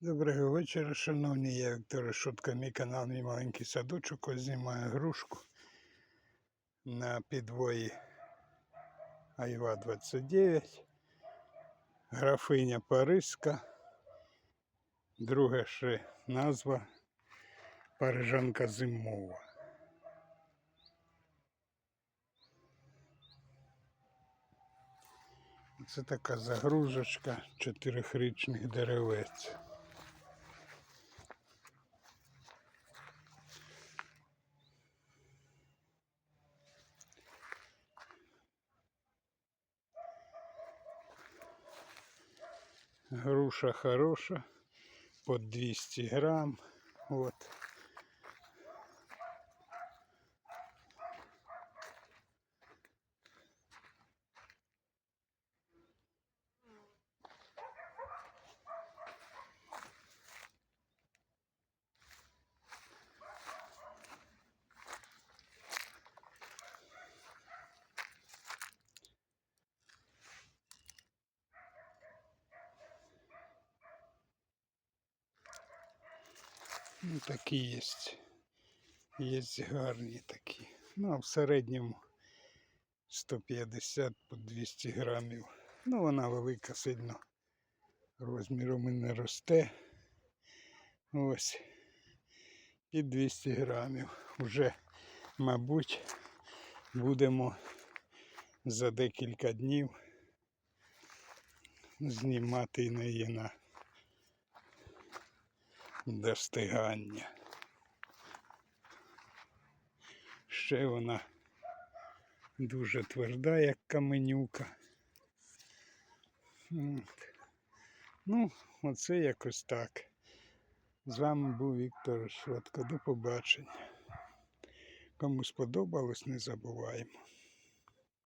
Доброго вечора, шановні. Я Віктор Решутка, мій канал, мій маленький садочок. Ось знімаю грушку на підвої Айва 29, графиня Паризька. Друга ще назва Парижанка зимова. Це така загрузочка чотирихрічних деревець. Груша хороша, под 200 грамм. Вот. Ну, такі є. Є гарні такі. Ну, а в середньому 150 по 200 грамів. Ну, вона велика сильно розміром і не росте. Ось. Під 200 грамів. Уже, мабуть, будемо за декілька днів знімати неї на достигання. Ще вона дуже тверда, як каменюка. Ну, оце якось так. З вами був Віктор Швидко. До побачення. Кому сподобалось, не забуваємо.